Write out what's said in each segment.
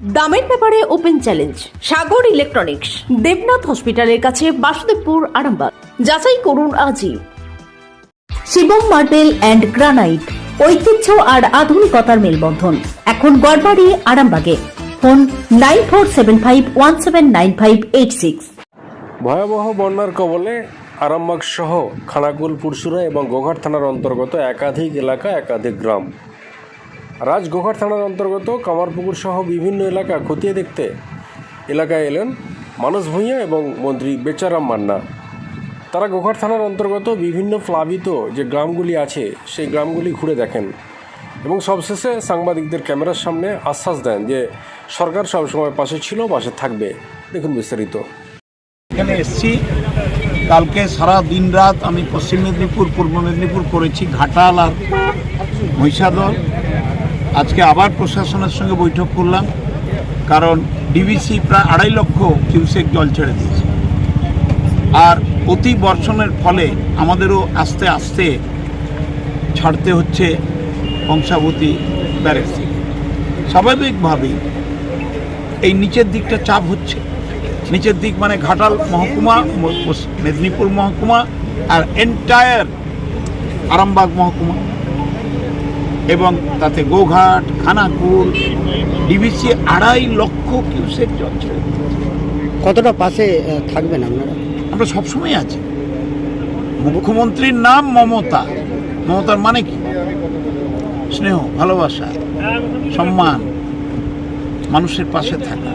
দামের ব্যাপারে open challenge, Sagar electronics, Debnath হসপিটালের কাছে বাসুদেবপুর আরামবাগ। যাচাই করুন আজই। শিবম মার্বেল অ্যান্ড গ্রানাইট, ঐতিহ্য আর আধুনিকতার মেলবন্ধন। এখন গড়বাড়ি, আরামবাগে। Phone nine four seven five one seven nine five eight six. ভয়াবহ বন্যার কবলে আরামবাগ সহ খানাকুল পুরসুরা এবং গোঘাট থানার অন্তর্গত একাধিক এলাকা, একাধিক গ্রাম। রাজ গোঘাট থানার অন্তর্গত কামারপুকুর সহ বিভিন্ন এলাকা খতিয়ে দেখতে এলাকায় এলেন মানস ভূঁইয়া এবং মন্ত্রী বেচারাম মান্না। তারা গোঘাট থানার অন্তর্গত বিভিন্ন প্লাবিত যে গ্রামগুলি আছে, সেই গ্রামগুলি ঘুরে দেখেন এবং সবশেষে সাংবাদিকদের ক্যামেরার সামনে আশ্বাস দেন যে সরকার সবসময় পাশে ছিল, পাশে থাকবে। দেখুন বিস্তারিত। এখানে এসছি। কালকে সারা দিন রাত আমি পশ্চিম মেদিনীপুর, পূর্ব মেদিনীপুর করেছি, ঘাটাল আর মহিষাদল। আজকে আবার প্রশাসনের সঙ্গে বৈঠক করলাম, কারণ ডিবিসি প্রায় আড়াই লক্ষ কিউসেক জল ছেড়ে দিয়েছে। আর অতি বর্ষণের ফলে আমাদেরও আস্তে আস্তে ছাড়তে হচ্ছে কংসাবতী ব্যারেজ থেকে। স্বাভাবিকভাবেই এই নিচের দিকটা চাপ হচ্ছে। নিচের দিক মানে ঘাটাল মহকুমা, মেদিনীপুর মহকুমা আর এন্টায়ার আরামবাগ মহকুমা। এবং তাতে গোঘাট খানাকুল ডিবিসি আড়াই লক্ষ কিউসেক জল ছেড়ে কতটা পাশে থাকবেন আপনারা? আমরা সবসময় আছি। মুখ্যমন্ত্রীর নাম মমতা। মমতার মানে কি? স্নেহ ভালোবাসা সম্মান মানুষের পাশে থাকা।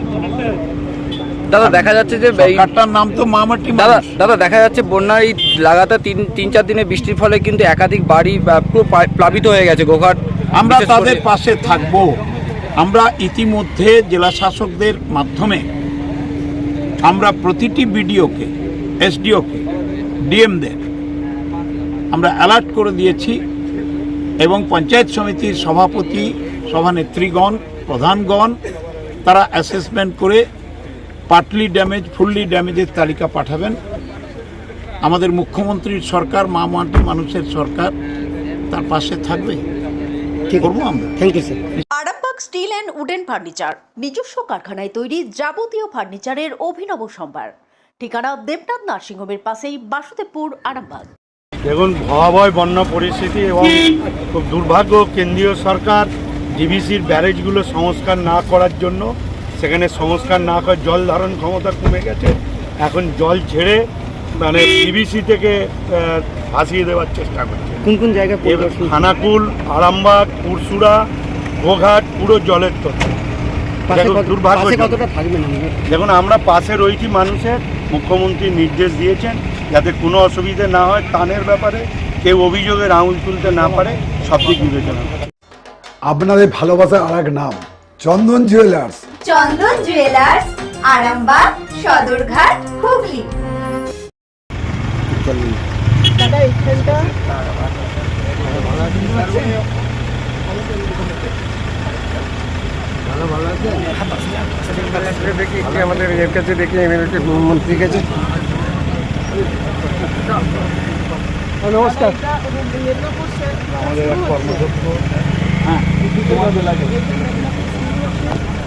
দাদা দেখা যাচ্ছে যে সরকারটার নাম তো মামাটি দাদা দাদা দেখা যাচ্ছে বন্যায় এই লাগাতার তিন তিন চার দিনে বৃষ্টির ফলে কিন্তু একাধিক বাড়ি পুরো প্লাবিত হয়ে গেছে গোঘাট। আমরা তাদের পাশে থাকব। আমরা ইতিমধ্যে জেলা শাসকদের মাধ্যমে আমরা প্রতিটি বিডিওকে এসডিওকে ডিএমদের আমরা অ্যালার্ট করে দিয়েছি এবং পঞ্চায়েত সমিতির সভাপতি সভানেত্রীগণ প্রধানগণ তারা অ্যাসেসমেন্ট করে পার্টলি ড্যামেজ ফুললি ড্যামেজের তালিকা পাঠাবেন। আমাদের মুখ্যমন্ত্রীর সরকার মা মাটি মানুষের সরকার তার পাশে থাকবে? ঠিক করব আমরা। Thank you sir Arambagh steel and wooden furniture নিজস্ব কারখানায় তৈরি যাবতীয় ফার্নিচারের অভিনব সম্ভার। ঠিকানা দেবনাথ নার্সিংহোমের পাশেই বাসুদেবপুর আরামবাগ। দেখুন ভয়াবহ বন্যা পরিস্থিতি এবং খুব দুর্ভাগ্য কেন্দ্রীয় সরকার ডিভিসির ব্যারেজগুলো সংস্কার না করার জন্য সেখানে সংস্কার না করে জল ধারণ ক্ষমতা কমে গেছে। এখন জল ছেড়ে মানে ডিভিসি থেকে ভাসিয়ে দেওয়ার চেষ্টা করছে। কোন কোন জায়গায় খানাকুল আরামবাগ পুরসুরা গোঘাট পুরো জলের তথ্য দেখুন, আমরা পাশে রয়েছি মানুষের মুখ্যমন্ত্রী নির্দেশ দিয়েছেন যাতে কোনো অসুবিধে না হয় তানের ব্যাপারে কেউ অভিযোগের আঙুল তুলতে না পারে সব দিক বিবেচনা। আপনাদের ভালোবাসার আর এক নাম চন্দন জুয়েলার্স। চন্দন জুয়েলার্স আরামবাগ সদরঘাট হুগলি। আমাদের এর কাছে দেখি এমএলএ মন্ত্রীর কাছে নমস্কার আমাদের হ্যাঁ